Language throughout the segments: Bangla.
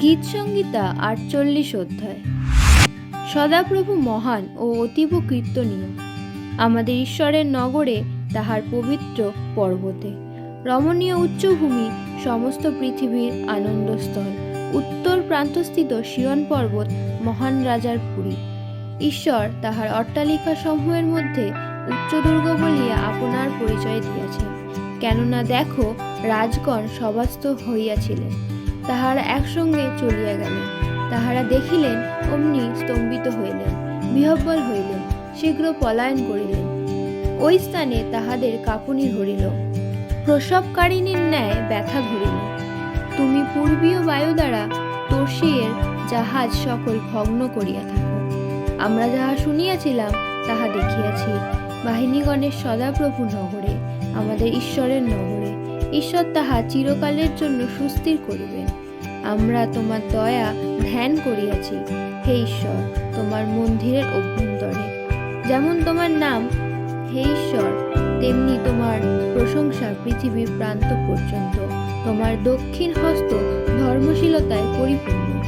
গীত সংগীতা আটচল্লিশ অধ্যায়। সদাপ্রভু মহান ও অতীব কীর্তনীয়। আমাদের ঈশ্বরের নগরে তাহার পবিত্র পর্বতে। রমণীয় উচ্চভূমি সমস্ত পৃথিবীর আনন্দস্থল। উত্তর প্রান্তস্থিত শিয়ন পর্বত মহান রাজার পুরী। ঈশ্বর তাহার অট্টালিকা সমূহের মধ্যে উচ্চদুর্গ বলিয়া আপনার পরিচয় দিয়েছেন। কেননা দেখো, রাজগণ সবাস্ত হইয়াছিলেন। তাহারা একসঙ্গে চলিয়া গেলেন তাহারা দেখিলেন, অমনি স্তম্ভিত হইলেন বিহব্বল হইলেন, শীঘ্র পলায়ন করিলেন। ওই স্থানে তাহাদের কাঁপুনি ধরিল। প্রসবকারিণীর ন্যায় ব্যথা ধরিল তুমি পূর্বীয় বায়ু দ্বারা তর্ষিয়ের জাহাজ সকল ভগ্ন করিয়া থাকো। আমরা যাহা শুনিয়াছিলাম, তাহা দেখিয়াছি। বাহিনীগণের সদাপ্রভু নগরে, আমাদের ঈশ্বরের নগরে। ঈশ্বর তাহা চিরকালের জন্য সুস্থির করিবেন। আমরা তোমার দয়া ধ্যান করিয়াছি। হে ঈশ্বর, তোমার মন্দিরের অভ্যন্তরে। যেমন তোমার নাম, হে ঈশ্বর, তেমনি তোমার প্রশংসা পৃথিবীর প্রান্ত পর্যন্ত। তোমার দক্ষিণ হস্ত ধর্মশীলতায় পরিপূর্ণ।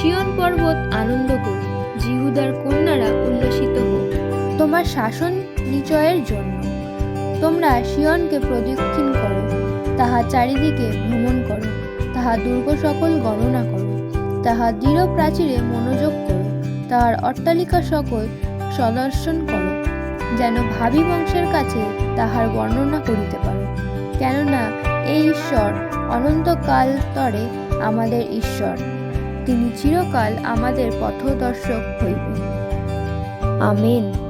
শিয়ন পর্বত আনন্দ করুক জিহুদার কন্যারা উল্লাসিত হোক তোমার শাসন নিচয়ের জন্য। তোমরা শিয়নকে প্রদক্ষিণ করো। তাহা চারিদিকে ভ্রমণ করো, তাহা দুর্গ সকল গণনা করো, তাহা দৃঢ় প্রাচীরে মনোযোগ করো, তাহার অট্টালিকা সকল সদর্শন করো, যেন ভাবি বংশের কাছে তাহার বর্ণনা করিতে পারো। কেননা এই ঈশ্বর অনন্তকাল তরে আমাদের ঈশ্বর, তিনি চিরকাল আমাদের পথদর্শক হইবেন। আমেন।